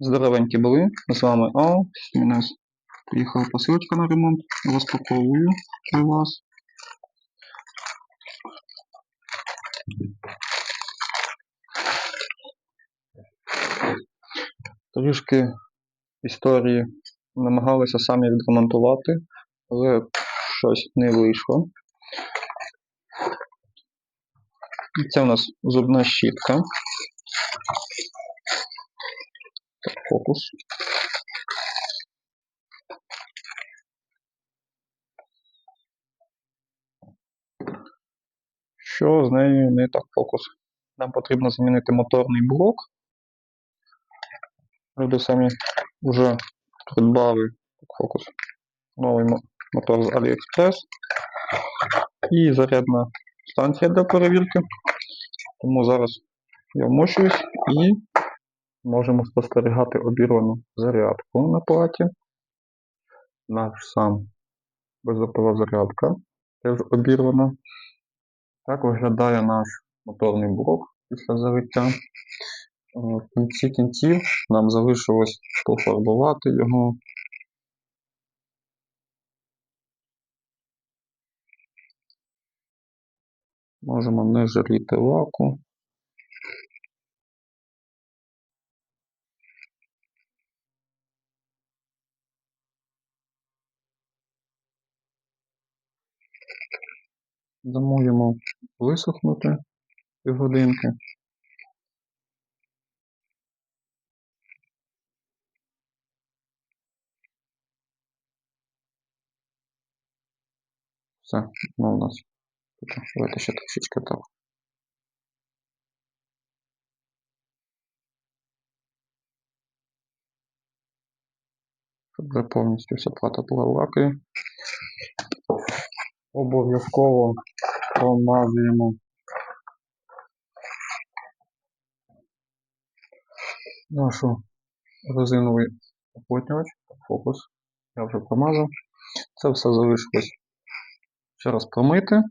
Здоровенькі були. З вами Ал. У нас приїхала посилочка на ремонт. Розпаковую для вас. Трішки історії намагалися самі відремонтувати, але щось не вийшло. Це у нас зубна щітка. Фокус. Що з нею не так фокус? Нам потрібно замінити моторний блок. Люди самі вже придбали фокус. Новий мотор з AliExpress. І зарядна станція для перевірки. Тому зараз я вмощуюсь і можемо спостерігати обірвану зарядку на платі. Наш сам безопова зарядка теж обірвана. Так виглядає наш моторний блок після зариття. Е, В кінці кінців нам залишилось пофарбувати його. Можемо не жаліти лаку. Дамо висохнути півгодинки. Все, ну у нас. Давайте ще трішечки так. Щоб вже повністю вся плата була в. Обов'язково промазуємо нашу резиновий оплотнювач, фокус. Я вже промазав. Це все залишилось ще раз промити